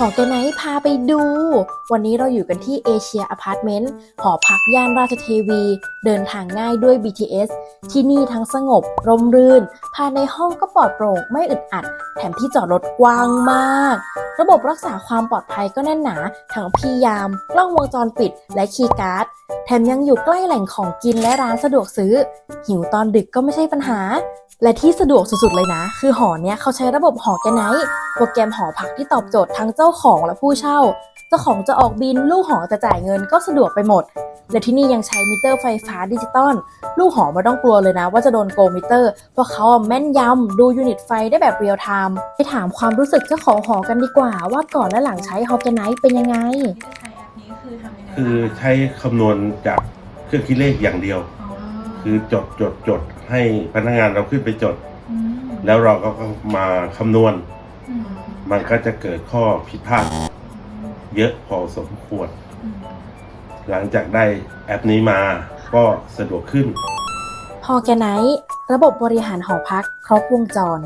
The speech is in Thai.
หอแกไหนพาไปดู วันนี้เราอยู่กันที่เอเชียอพาร์ตเมนต์หอพักย่านราชเทวี เดินทางง่ายด้วย BTS ที่นี่ทั้งสงบ ร่มรื่น ภายในห้องก็ปลอดโปร่งไม่อึดอัด แถมที่จอดรถกว้างมาก ระบบรักษาความปลอดภัยก็แน่นหนา ทั้งพียาม กล้องวงจรปิด และคีย์การ์ด แถมยังอยู่ใกล้แหล่งของกินและร้านสะดวกซื้อ หิวตอนดึกก็ไม่ใช่ปัญหา และที่สะดวกสุดๆเลยนะ คือหอเนี้ยเขาใช้ระบบหอแกไนท์โปรแกรมหอพักที่ตอบโจทย์ทั้งเจ้าของและผู้เช่า เจ้าของจะออกบินลูกหอจะจ่ายเงินก็สะดวกไปหมด และที่นี่ยังใช้มิเตอร์ไฟฟ้าดิจิตอลลูกหอไม่ต้องกลัวเลยนะ ว่าจะโดนโกงมิเตอร์เพราะเขาอะแม่นยำดูยูนิตไฟได้แบบเรียลไทม์ไปถามความรู้สึกเจ้าของหอกันดีกว่า ว่าก่อนและหลังใช้หอแกไนท์เป็นยังไงที่ใช้แอปนี้คือทำยังไงคือใช้คำนวณจากเครื่องคิดเลขอย่างเดียว คือจดจดจดให้พนักงานเราขึ้นไปจดมแล้วเราก็มาคำนวณอืมมันก็จะเกิดข้อผิดพลาดเยอะพอสมควรอืมหลังจากได้แอปนี้มาก็สะดวกขึ้นหอแกไนท์ระบบบริหารหอพักครบวงจร